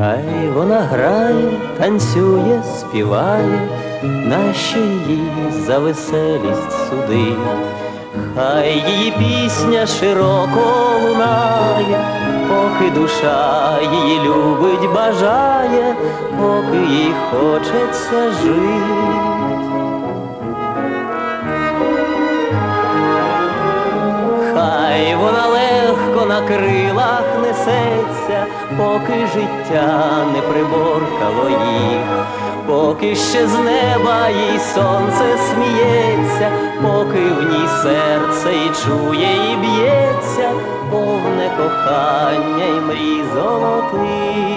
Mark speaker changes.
Speaker 1: Хай вона грає, танцює, співає, наші її за веселість суди, хай її пісня широко лунає, поки душа її любить, бажає, поки їй хочеться жити. Несеться, поки життя не приборкало їх, поки ще з неба їй сонце сміється, поки в ній серце і чує, і б'ється, повне кохання і мрій золотих.